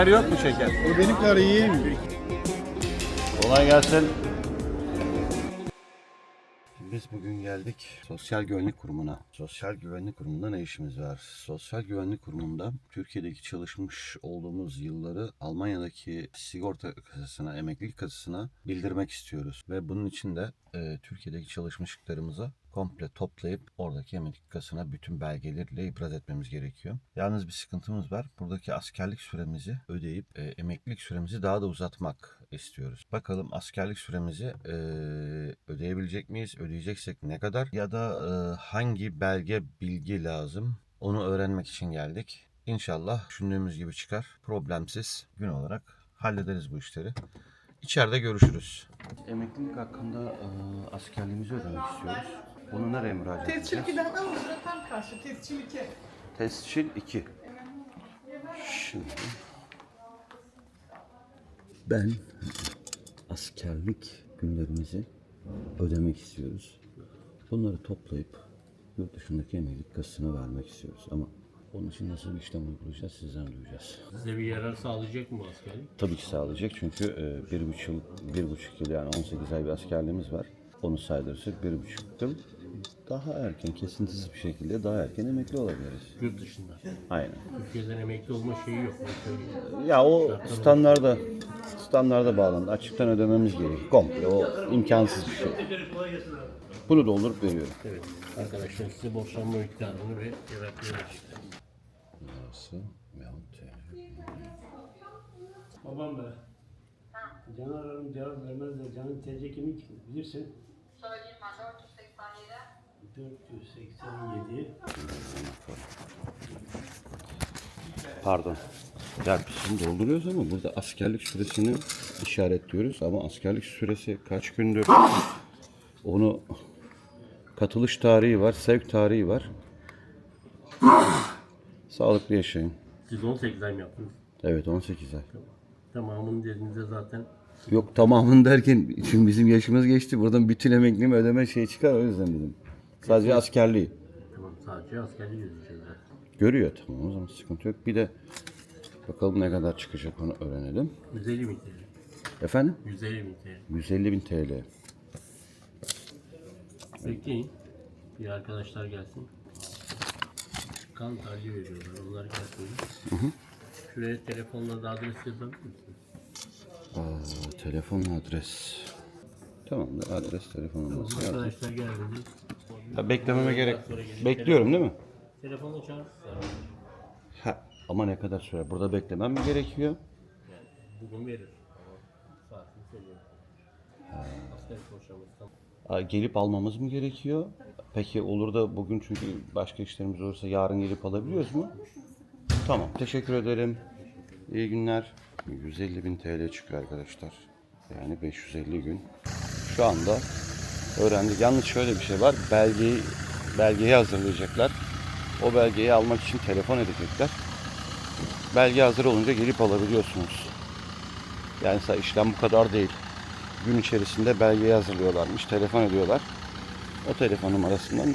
Şeker yok mu şeker? O benim karı yiyeyim. Kolay gelsin. Biz bugün geldik Sosyal Güvenlik Kurumu'na. Sosyal Güvenlik Kurumu'nda ne işimiz var? Sosyal Güvenlik Kurumu'nda Türkiye'deki çalışmış olduğumuz yılları Almanya'daki sigorta kasasına, emeklilik kasasına bildirmek istiyoruz. Ve bunun için de e, Türkiye'deki çalışmışlıklarımızı komple toplayıp oradaki emeklilik kasasına bütün belgelerle ibraz etmemiz gerekiyor. Yalnız bir sıkıntımız var. Buradaki askerlik süremizi ödeyip e, emeklilik süremizi daha da uzatmak istiyoruz. Bakalım askerlik süremizi e, ödeyebilecek miyiz? Ödeyeceksek ne kadar? Ya da e, hangi belge bilgi lazım? Onu öğrenmek için geldik. İnşallah düşündüğümüz gibi çıkar. Problemsiz gün olarak hallederiz bu işleri. İçeride görüşürüz. Emeklilik hakkında e, askerliğimizi ödemek istiyoruz. Bunu nereye müracaat Tescil edeceğiz? 2'den ama burada tam karşı. Tescil 2. Tescil 2. Şimdi ben askerlik günlerimizi ödemek istiyoruz. Bunları toplayıp yurt dışındaki emeklilik kasasına vermek istiyoruz ama onun için nasıl bir işlem uygulayacağız sizden duyacağız. Size bir yarar sağlayacak mı bu askerlik? Tabii ki sağlayacak çünkü e, bir buçuk yıl, bir buçuk yıl yani 18 ay bir askerliğimiz var. Onu saydırırsak bir buçuk yıl daha erken, kesintisiz bir şekilde daha erken emekli olabiliriz. Yurt dışında. Aynen. Türkiye'den emekli olma şeyi yok. Ben söyleyeyim. Ya o standarda standarda bağlandı. Açıktan ödememiz gerekiyor. Komple o imkansız bir şey. Bunu doldurup veriyorum. Evet. Arkadaşlar size borçlanma miktarını ve evrakları işte. Burası Mount Babam be. Can'ı ararım cevap vermez de Can'ın TC kimin ki? Bilirsin. Söyleyeyim ben 487. 487. Pardon. Ya biz şimdi dolduruyoruz ama burada askerlik süresini işaretliyoruz ama askerlik süresi kaç gündür? Onu katılış tarihi var, sevk tarihi var. Sağlıklı yaşayın. Siz 18 ay mı yaptınız? Evet 18 ay. Tamamını dediğinizde zaten Yok tamamını derken şimdi bizim yaşımız geçti. Buradan bütün emekliliğimi ödeme şey çıkar o yüzden dedim. Sadece askerliği. tamam sadece ödeyeceğiz zaten. Görüyor tamam o zaman sıkıntı yok. Bir de bakalım ne kadar çıkacak onu öğrenelim. 150 bin TL. Efendim? 150 bin TL. 150 bin TL. Bekleyin. Bir arkadaşlar gelsin. Kan tarihi veriyorlar. Onlar gelsin. Şuraya telefonla da adres yazabilir misiniz? Aa, telefon adres. Tamamdır adres telefon yazdım. Arkadaşlar geldi. Ha, beklememe gerek. Bekliyorum değil mi? Telefonla çağırırsınız. Ha, ama ne kadar süre? Burada beklemem mi gerekiyor? Yani bugün verir. Ama saatini söylüyorum. Tamam. Aa, Gelip almamız mı gerekiyor? Peki olur da bugün çünkü başka işlerimiz olursa yarın gelip alabiliyoruz mu? Tamam. Teşekkür ederim. İyi günler. 150 bin TL çıkıyor arkadaşlar. Yani 550 gün. Şu anda öğrendik. Yalnız şöyle bir şey var. Belgeyi belgeyi hazırlayacaklar. O belgeyi almak için telefon edecekler. Belge hazır olunca gelip alabiliyorsunuz. Yani işlem bu kadar değil gün içerisinde belgeyi hazırlıyorlarmış. Telefon ediyorlar. O telefon numarasından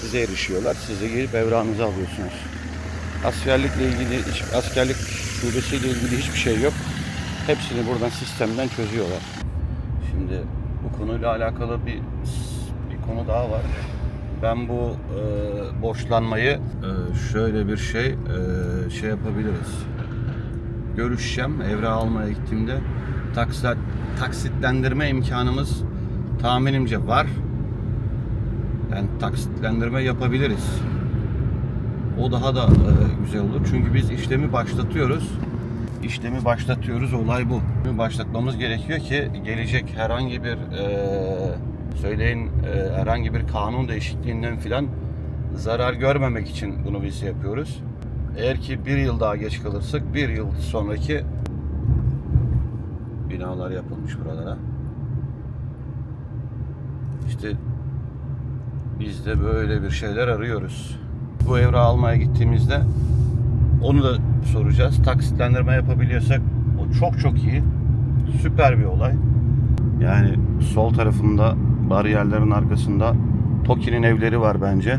size erişiyorlar. Siz de gelip evrağınızı alıyorsunuz. Askerlikle ilgili, askerlik şubesiyle ilgili hiçbir şey yok. Hepsini buradan sistemden çözüyorlar. Şimdi bu konuyla alakalı bir bir konu daha var. Ben bu e, borçlanmayı e, şöyle bir şey e, şey yapabiliriz görüşeceğim. Evrağı almaya gittiğimde taksit, taksitlendirme imkanımız tahminimce var. Yani taksitlendirme yapabiliriz. O daha da e, güzel olur. Çünkü biz işlemi başlatıyoruz. İşlemi başlatıyoruz. Olay bu. Başlatmamız gerekiyor ki gelecek herhangi bir e, söyleyin e, herhangi bir kanun değişikliğinden filan zarar görmemek için bunu biz yapıyoruz. Eğer ki bir yıl daha geç kalırsak bir yıl sonraki binalar yapılmış buralara. İşte biz de böyle bir şeyler arıyoruz. Bu evrağı almaya gittiğimizde onu da soracağız. Taksitlendirme yapabiliyorsak o çok çok iyi. Süper bir olay. Yani sol tarafında bariyerlerin arkasında Toki'nin evleri var bence.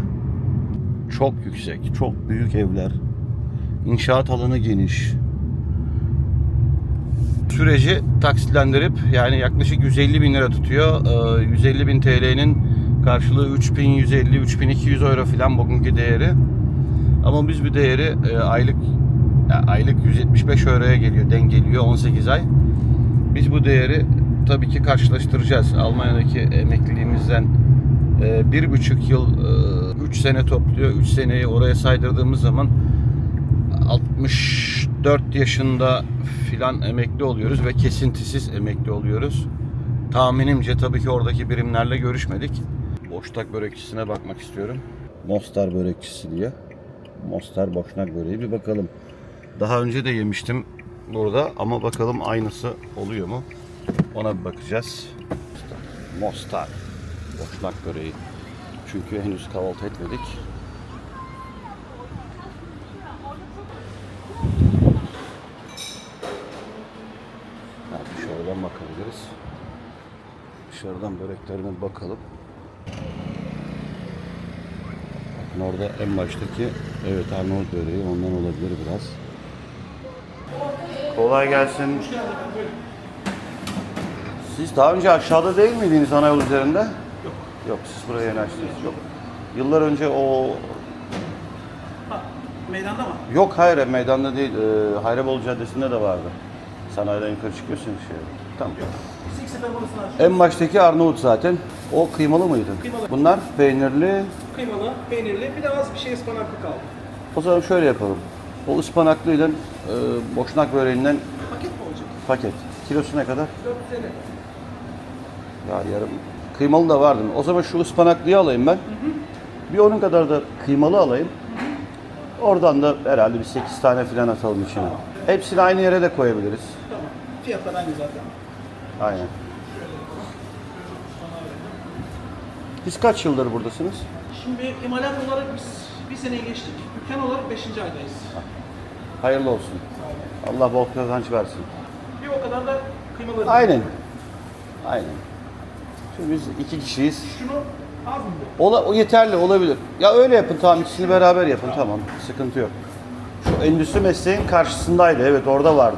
Çok yüksek, çok büyük evler. İnşaat alanı geniş. süreci taksitlendirip yani yaklaşık 150 bin lira tutuyor. Ee, 150 bin TL'nin karşılığı 3150-3200 euro falan bugünkü değeri. Ama biz bir değeri e, aylık ya aylık 175 euroya geliyor, denk geliyor 18 ay. Biz bu değeri tabii ki karşılaştıracağız. Almanya'daki emekliliğimizden e, bir buçuk yıl, 3 sene topluyor. 3 seneyi oraya saydırdığımız zaman 64 yaşında filan emekli oluyoruz ve kesintisiz emekli oluyoruz. Tahminimce tabii ki oradaki birimlerle görüşmedik. Boşnak börekçisine bakmak istiyorum. Mostar börekçisi diye. Mostar boşnak böreği bir bakalım. Daha önce de yemiştim burada ama bakalım aynısı oluyor mu? Ona bir bakacağız. Mostar boşnak böreği. Çünkü henüz kahvaltı etmedik. Ha, dışarıdan bakabiliriz. Dışarıdan böreklerine bakalım. Orada en baştaki evet Arnavut böreği ondan olabilir biraz. Kolay gelsin. Siz daha önce aşağıda değil miydiniz ana yol üzerinde? Yok. Yok siz buraya yeni açtınız. Yok. Yıllar önce o Meydanda mı? Yok hayır meydanda değil. Ee, Hayrabolu Caddesi'nde de vardı. Sanayiden yukarı çıkıyorsun şey. Tamam. Açtık. En baştaki Arnavut zaten. O kıymalı mıydı? Kıymalı. Bunlar peynirli. Kıymalı, peynirli, bir de az bir şey ıspanaklı kaldı. O zaman şöyle yapalım. O ıspanaklıyla e, boşnak böreğinden Paket mi olacak? paket. Kilosu ne kadar? 450. Ya yarım. Kıymalı da vardı. O zaman şu ıspanaklıyı alayım ben. Bir onun kadar da kıymalı alayım. Oradan da herhalde bir 8 tane falan atalım içine. Hepsini aynı yere de koyabiliriz. Tamam. Fiyatlar aynı zaten. Aynen. Siz kaç yıldır buradasınız? Şimdi imalat olarak biz bir seneyi geçtik. Dükkan olarak 5. aydayız. Hayırlı olsun. Allah bol kazanç versin. Bir o kadar da kıymalı. Aynen. Aynen. Şimdi biz iki kişiyiz. Şunu az mı? Ola, o yeterli olabilir. Ya öyle yapın tamam ikisini beraber yapın tamam. Sıkıntı yok. Şu endüstri mesleğin karşısındaydı. Evet orada vardı.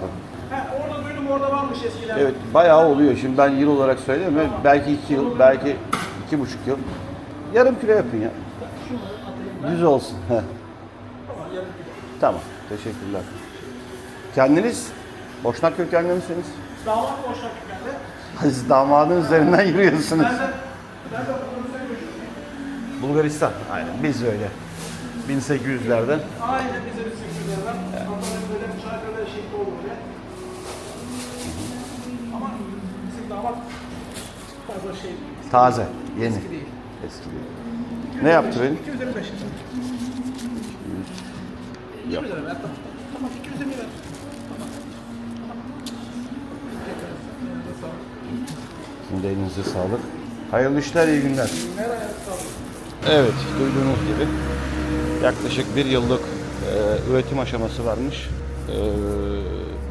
He, orada duydum orada varmış eskiden. Evet bayağı oluyor. Şimdi ben yıl olarak söyleyeyim? Belki iki yıl, belki iki buçuk yıl. Yarım kilo yapın ya. Düz olsun. Heh. Tamam. Teşekkürler. Kendiniz Boşnak kökenli misiniz? Damat boşnak dükkanda. Siz damadın üzerinden yürüyorsunuz. Ben de ben de Bulgaristan. Aynen. Biz öyle. 1800'lerden. Aynen bize bir sektörlerden. Antalya'da böyle Çanakkale'de şehit oldu. Ama bizim damat fazla şey Taze. Yeni. eski değil. Eski değil. Ne yaptı benim? 225 lira. 20 lira ver tamam. Tamam 220 ver. Şimdi elinize sağlık. Hayırlı işler, iyi günler. Evet, duyduğunuz gibi yaklaşık bir yıllık e, üretim aşaması varmış.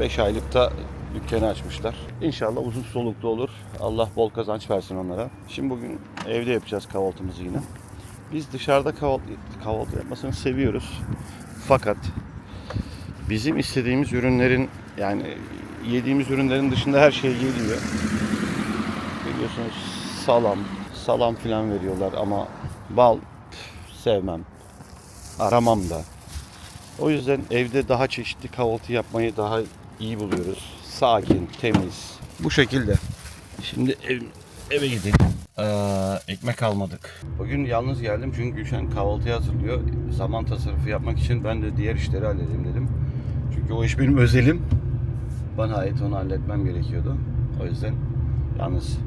5 aylıkta dükkanı açmışlar. İnşallah uzun soluklu olur. Allah bol kazanç versin onlara. Şimdi bugün evde yapacağız kahvaltımızı yine. Biz dışarıda kahvaltı, kahvaltı yapmasını seviyoruz. Fakat bizim istediğimiz ürünlerin yani yediğimiz ürünlerin dışında her şey geliyor. Biliyorsunuz salam, salam filan veriyorlar ama bal sevmem. Aramam da. O yüzden evde daha çeşitli kahvaltı yapmayı daha iyi buluyoruz. Sakin, temiz. Bu şekilde. Şimdi ev, eve gidelim. Ee, ekmek almadık. Bugün yalnız geldim çünkü Gülşen kahvaltıyı hazırlıyor. Zaman tasarrufu yapmak için ben de diğer işleri halledeyim dedim. Çünkü o iş benim özelim. Bana ait onu halletmem gerekiyordu. O yüzden yalnız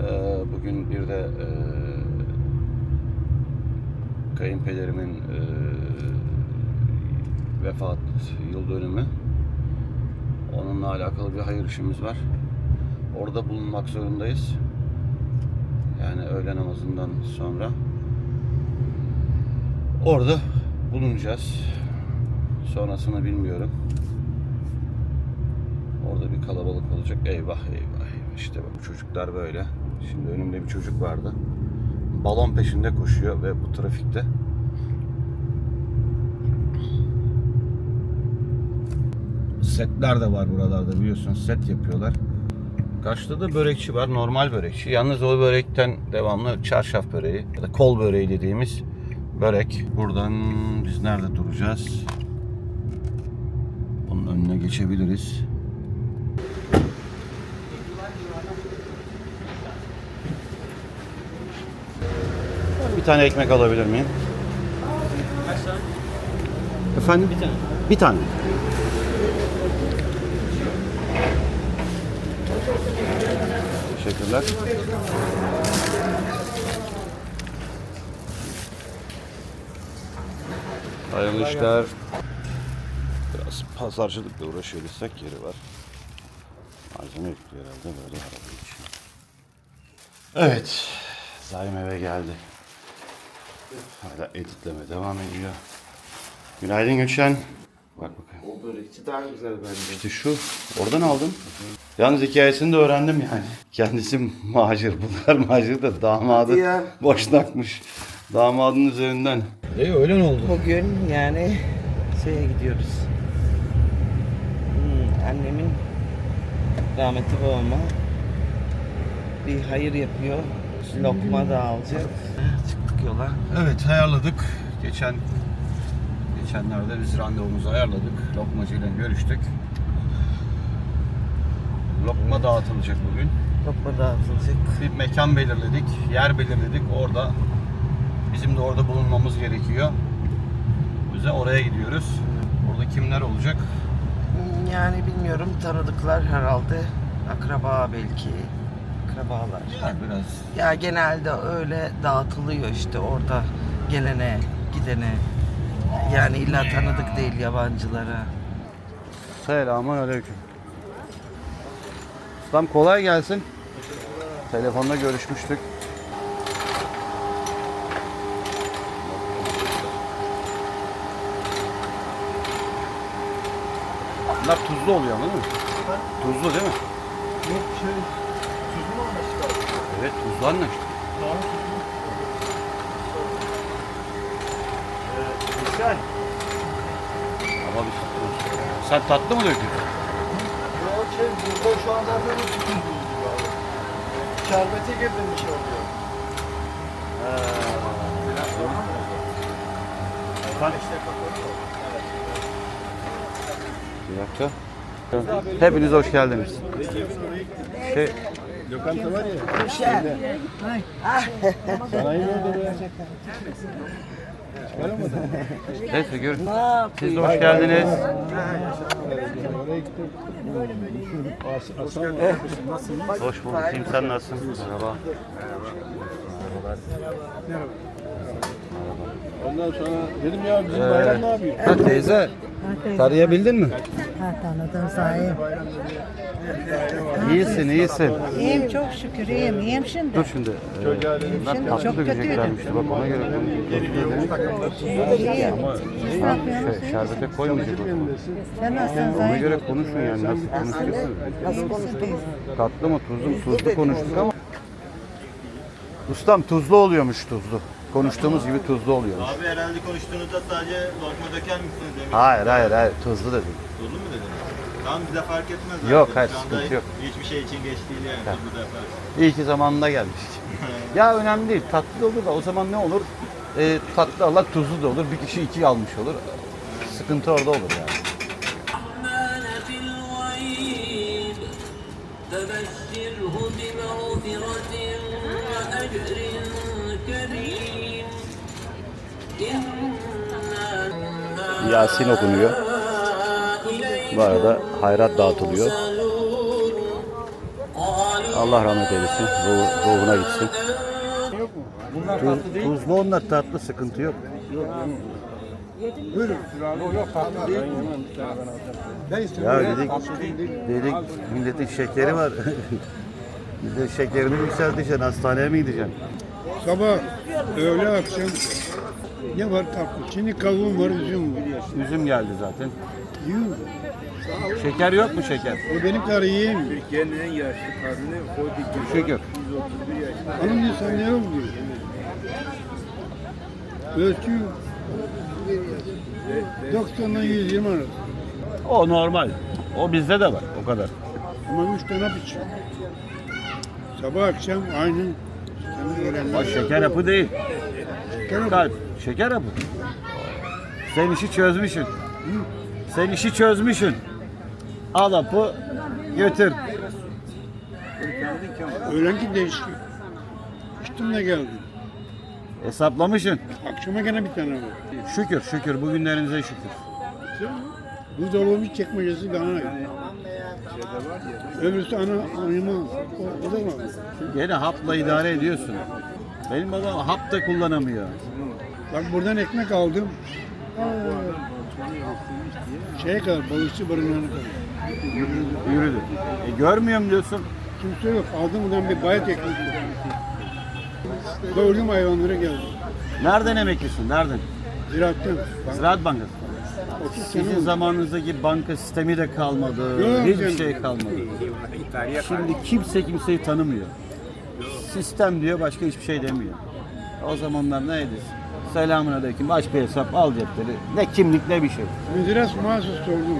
ee, bugün bir de ee, kayınpederimin ee, vefat yıl dönümü. Onunla alakalı bir hayır işimiz var. Orada bulunmak zorundayız. Yani öğle namazından sonra. Orada bulunacağız. Sonrasını bilmiyorum. Orada bir kalabalık olacak. Eyvah eyvah. İşte bak çocuklar böyle. Şimdi önümde bir çocuk vardı. Balon peşinde koşuyor ve bu trafikte. Setler de var buralarda biliyorsunuz. Set yapıyorlar. Kaçta da börekçi var. Normal börekçi. Yalnız o börekten devamlı çarşaf böreği ya da kol böreği dediğimiz börek. Buradan biz nerede duracağız? Bunun önüne geçebiliriz. Bir tane ekmek alabilir miyim? Kaç tane? Efendim? Bir tane. Bir tane. Teşekkürler. Hayırlı işler. Biraz pazarcılıkla uğraşıyorsak yeri var. Malzeme yüklüyor herhalde böyle araba için. Evet. Zaim eve geldi. Hala editleme devam ediyor. Günaydın Göçen. Bak bakayım. O börekçi daha güzel bence. İşte şu. Oradan aldım. Yalnız hikayesini de öğrendim yani. Kendisi macir. Bulgar macir de damadı Hadi ya. boşnakmış. Damadın üzerinden. E öyle oldu? Bugün yani şeye gidiyoruz. Hmm, annemin rahmetli babama bir hayır yapıyor. Lokma da alacak. Çıktık yola. Evet ayarladık. Geçen geçenlerde biz randevumuzu ayarladık. Lokmacıyla görüştük. Lokma dağıtılacak bugün. Lokma dağıtılacak. Bir mekan belirledik, yer belirledik. Orada bizim de orada bulunmamız gerekiyor. Biz de oraya gidiyoruz. Orada kimler olacak? Yani bilmiyorum tanıdıklar herhalde. Akraba belki. Akrabalar. Yani biraz Ya genelde öyle dağıtılıyor işte orada gelene, gidene. Yani illa tanıdık değil yabancılara. Selamun aleyküm. Ustam kolay gelsin. Telefonda görüşmüştük. Bunlar tuzlu oluyor değil mi? Tuzlu değil mi? Yok şey, tuzlu anlaştık Evet tuzlu anlaştık. Güzel. Ama biz Sen tatlı mı döküyorsun? Şey, şu gibi abi. Şerbete girdim bir şey oluyor. Bir dakika. Hepiniz hoş geldiniz. Şey, Lokanta var ya. Sanayi nerede be? Neyse görün. Siz de hoş geldiniz. Hoş bulduk. İyiyim. Sen nasılsın? Merhaba. Ondan sonra dedim ya bizim bayram ne yapıyor? Ha, teyze. Tarayabildin mi? Ha tanıdım sahi. İyisin, iyisin. İyiyim çok şükür iyiyim. İyiyim şimdi. Dur şimdi. Ee, bunlar Şimdi tatlı çok dökeceklermişti. Bak ona göre İyiyim. Siz ne yapıyorsunuz? şey, şerbete koymayacak o zaman. Sen nasılsın Ona Zahir? göre konuşun yani nasıl konuşuyorsunuz. İyisin teyze. Tatlı mı tuzlu mu? Tuzlu konuştuk ama. Ustam tuzlu oluyormuş tuzlu. Konuştuğumuz gibi tuzlu oluyormuş. Abi herhalde konuştuğunuzda sadece lokma döker misiniz demek. Hayır hayır hayır tuzlu dedim. Tuzlu mu? Tamam bize fark etmez. Zaten. Yok hayır sıkıntı yok. Hiçbir şey için geç değil yani. Tamam. Bu defa. İyi ki zamanında gelmiştik. ya önemli değil. Tatlı olur da o zaman ne olur? E, tatlı Allah tuzlu da olur. Bir kişi iki almış olur. Sıkıntı orada olur yani. Yasin okunuyor. Bu arada hayrat dağıtılıyor. Allah rahmet eylesin. Ruh, ruhuna gitsin. Tuz, tuzlu onlar tatlı sıkıntı yok. Buyurun. Yok tatlı değil. Ben istiyorum. Ya dedik, dedik milletin şekeri var. De şekerini yükselteceksin, hastaneye mi gideceksin? Sabah, öğle, akşam ne var tatlı? Şimdi kavun var, üzüm var. Üzüm geldi zaten. Yiyor? Şeker yok mu şeker? O benim karı yiyeyim mi? Şeker. Hanım diyor sen ne oldu. Ölçüyor. 90'dan 120 arası. O normal. O bizde de var. O kadar. Ama üç tane biçim. Sabah akşam aynı. O şeker hapı değil. Kalp. Şeker hapı. Sen işi çözmüşsün. Sen işi çözmüşsün. Al hapı götür. Öğlenki değişik. İçtim de geldim. Hesaplamışsın. Akşama gene bir tane var. Şükür şükür bugünlerinize şükür. Buzdolabı çekmecesi bana ait. Öbürsü ana anıma. O, o da var. Yine hapla idare ediyorsun. Benim babam hap da kullanamıyor. Bak buradan ekmek aldım. Şeye kadar, balıkçı barınağına kadar. Yürüdü. E, görmüyorum diyorsun. Kimse yok. Aldım buradan bir bayat ekmek. Gördüm hayvanlara geldim. Nereden emeklisin? Nereden? Ziraatten. Bak, Ziraat Bankası. 30 sene Sizin oldu. zamanınızdaki banka sistemi de kalmadı. Yok hiçbir canım. şey kalmadı. Şimdi kimse kimseyi tanımıyor. Sistem diyor başka hiçbir şey demiyor. O zamanlar neydi? Selamun aleyküm aç bir hesap al cepleri. Ne kimlik ne bir şey. Müdüre mağazası sordum.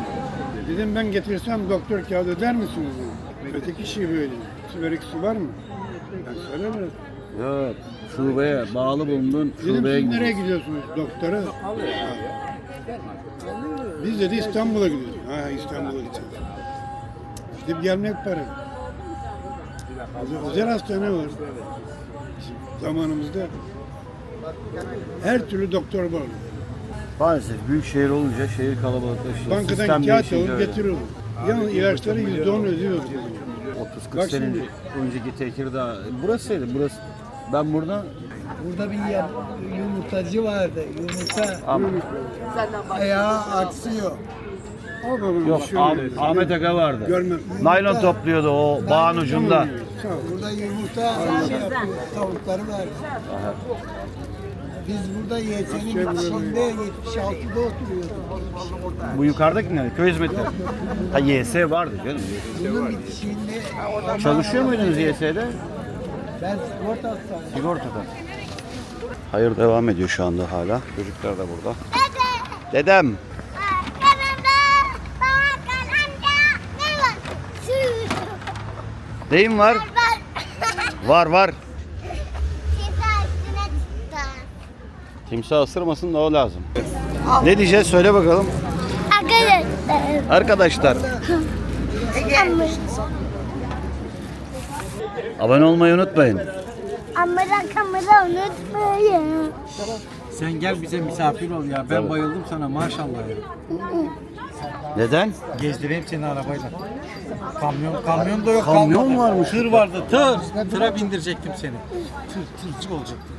Dedim ben getirsem doktor kağıdı öder misiniz? dedi. Öteki şey böyle. Sigarik su var mı? Ben söylemedim. Yok. Şubeye bağlı bulundun. Dedim Şubeye siz nereye gidiyorsun. gidiyorsunuz doktora? Biz dedi İstanbul'a gidiyoruz. Ha İstanbul'a gideceğiz. Gidip gelmek para. Özel- hastane var. Bizim zamanımızda her türlü doktor var. Maalesef büyük şehir olunca şehir kalabalıklaşıyor. Bankadan Sistem kağıt değişince alıp öyle. getiriyordu. Yalnız ilaçları yüzde on ödüyordu. 30-40 Bak sene şimdi. önce, önceki Tekirdağ. Burasıydı. Burası. Ben buradan Burada bir yer, yumurtacı vardı. Yumurta Ama- ayağı aksıyor. Babam Yok şöyle. Ah- Ahmet Aga vardı. Görmem. Naylon topluyordu o bağın ucunda. Burada yumurta şey yapıyor, tavukları var. Biz burada YS'nin içinde 76'da oturuyorduk. Bu yukarıdaki ne? Köy hizmetleri. Ha YS vardı canım. Bunun bitişiğinde Çalışıyor muydunuz YS'de? ben sigorta hastanesi. Sigortada. Hayır devam ediyor şu anda hala. Çocuklar da burada. Dedem. Deyim var. Var var. Timsah ısırmasın da o lazım. Ne diyeceğiz söyle bakalım. Arkadaşlar. Abone olmayı unutmayın. Amara kamera unutmayın. Sen gel bize misafir ol ya. Ben bayıldım sana maşallah ya. Neden? Gezdireyim seni arabayla. Kamyon, kamyon da yok. Kamyon kalmadı. varmış. Tır vardı, tır. Tıra bindirecektim seni. Tır, tırcı olacaktın.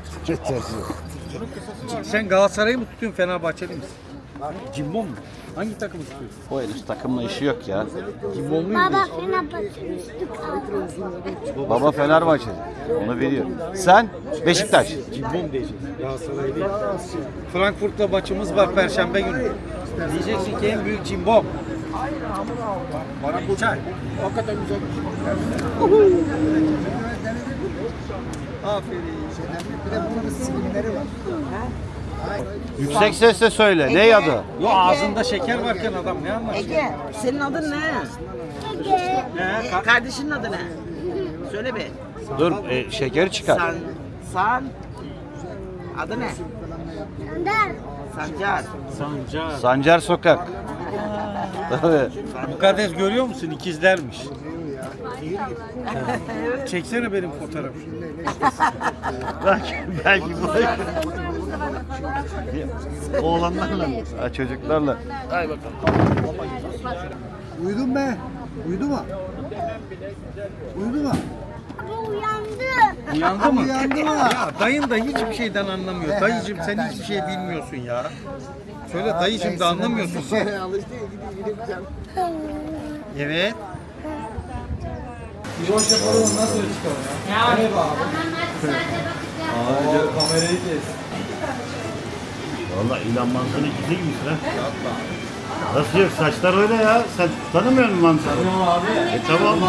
Sen Galatasaray'ı mı tutuyorsun, Fenerbahçeli misin? Cimbom mu? Hangi takımı tutuyorsun? O henüz takımla işi yok ya. Cimbomlu mu? Baba Fenerbahçe. Baba Fenerbahçe. Onu biliyor. Sen Beşiktaş. Cimbom diyeceksin. Galatasaray değil. Frankfurt'la maçımız var Perşembe günü. Diyeceksin ki en büyük cimbom. Bana bu çay. Hakikaten güzel. Aferin. Bir de bunların simleri var. Yüksek sesle söyle. Ne adı? Yo ağzında şeker varken adam ne anlatıyor? Ege, senin adın ne? He, ka- Kardeşinin adı ne? Söyle bir. Dur e, şekeri çıkar. San, San, adı ne? Önder. Sancar. Sancar. Sancar Sokak. Tabii. Mukaddes görüyor musun? İkizlermiş. Çeksene benim fotoğrafımı. belki, belki bu. Oğlanlarla mı? Ha, çocuklarla. Uyudun be. Uyudu mu? Uyudu mu? Baba uyandı. Uyandı mı? Uyandı mı? Ya dayın da hiçbir şeyden anlamıyor. Dayıcım sen hiçbir şey bilmiyorsun ya. Söyle dayıcım da anlamıyorsun sen. Evet. Valla İlhan Manzar'ın ikizi gibiymiş lan. Nasıl yok? Saçlar öyle ya. Sen tanımıyor musun Manzar'ı? Tanıyorum abi. E tamam.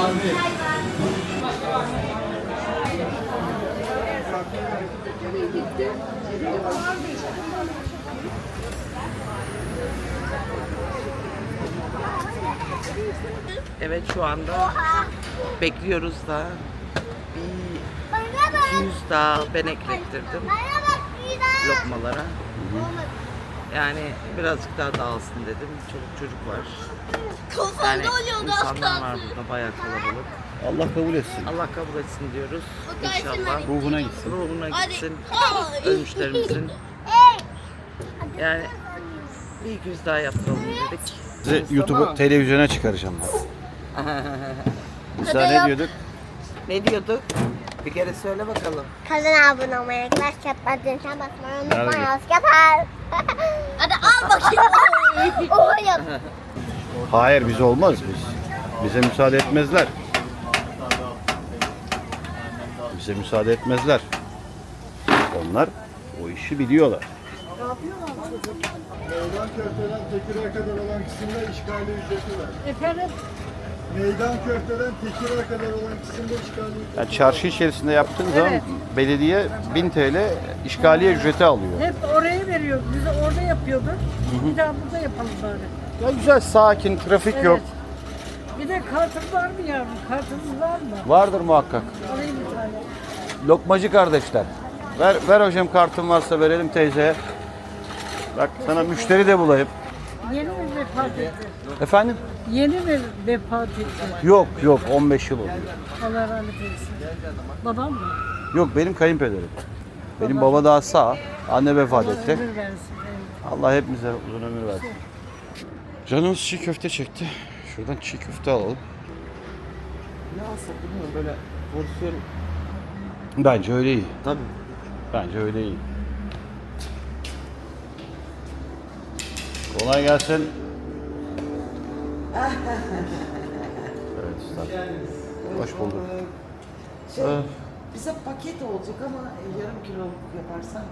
Evet şu anda bekliyoruz da bir. 200 daha ben eklettirdim lokmalara. Yani birazcık daha dağılsın dedim. Çoluk çocuk var. Yani insanlar var burada bayağı kalabalık. Allah kabul etsin. Allah kabul etsin diyoruz. İnşallah Ruhuna gitsin. ruhuna gitsin. Ölmüşlerimizin. Yani bir 200 daha yaptıralım dedik. Size YouTube'u televizyona çıkaracağım. Mesela ne diyorduk? Ne diyorduk? Bir kere söyle bakalım. Kanala abone olmayı, like yapmayı, düğmeye basmayı unutmayın. Hoşçakal. Hadi al bakayım. Oğlum. Hayır bize olmaz biz. Bize müsaade etmezler. Bize müsaade etmezler. Onlar o işi biliyorlar. Meydan Köfte'den Tekirdağ'a kadar olan kısımda işgali ücreti var. Efendim Meydan Köfte'den Tekirdağ'a kadar olan kısımda işgali ücreti Yani çarşı içerisinde yaptığın zaman belediye 1000 TL işgaliye ücreti alıyor. hep oraya veriyor. Biz de orada yapıyorduk. Bir daha burada yapalım bari. Ya güzel sakin, trafik yok. Bir de kartın var mı yavrum? Kartınız var mı? Vardır muhakkak. Alayım. Lokmacı kardeşler. Ver, ver hocam kartın varsa verelim teyzeye. Bak sana müşteri de bulayım. Yeni mi vefat etti? Efendim? Yeni mi vefat etti? Yok yok 15 yıl oluyor. Allah rahmet eylesin. Babam mı? Yok benim kayınpederim. Benim baba daha sağ. Anne vefat Allah etti. ömür versin. Evet. Allah hepimize uzun ömür versin. Canımız çiğ köfte çekti. Şuradan çiğ köfte alalım. Ne alsak bilmiyorum böyle porsiyon. Bence öyle iyi. Tabii. Bence öyle iyi. Kolay gelsin. evet usta. Hoş bulduk. Şey, Ee, bize paket olacak ama yarım kilo yaparsan.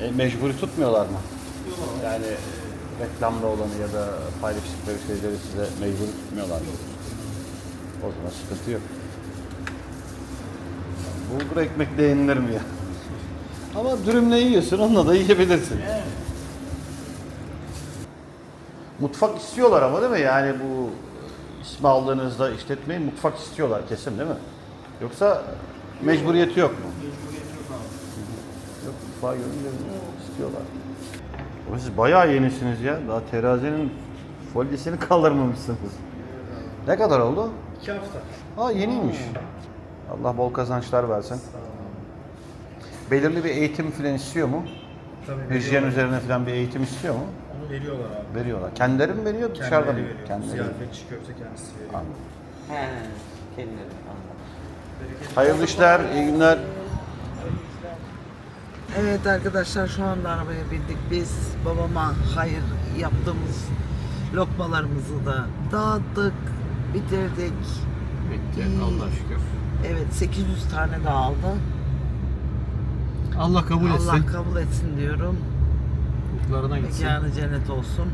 E, mecburi tutmuyorlar mı? Yani reklamda olanı ya da paylaştıkları şeyleri size mecburi tutmuyorlar mı? O zaman sıkıntı yok. Bulgur ekmekle yenilir mi ya? Ama dürümle yiyorsun, onunla da yiyebilirsin. Mutfak istiyorlar ama değil mi? Yani bu ismi aldığınızda işletmeyi mutfak istiyorlar kesin değil mi? Yoksa mecburiyeti yok mu? Yok mutfağı görünce istiyorlar. Ama siz bayağı yenisiniz ya. Daha terazinin folyesini kaldırmamışsınız. Ne kadar oldu? İki hafta. Ha yeniymiş. Allah bol kazançlar versin. Belirli bir eğitim falan istiyor mu? Tabii Hijyen üzerine falan bir eğitim istiyor mu? Onu veriyorlar abi. Veriyorlar. Kendileri mi veriyor, dışarıda mı? Kendileri. Ziyafet çiğ köfte kendisi veriyor. Anladım. He, kendileri. anladım. Hayırlı işler, iyi günler. Evet arkadaşlar şu anda arabaya bindik. Biz babama hayır yaptığımız lokmalarımızı da dağıttık, bitirdik. Bitti. İyi. Allah şükür. Evet 800 tane daha aldı. Allah kabul Allah kabul etsin diyorum. Mutlarına Mekanı cennet olsun.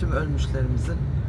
Tüm ölmüşlerimizin.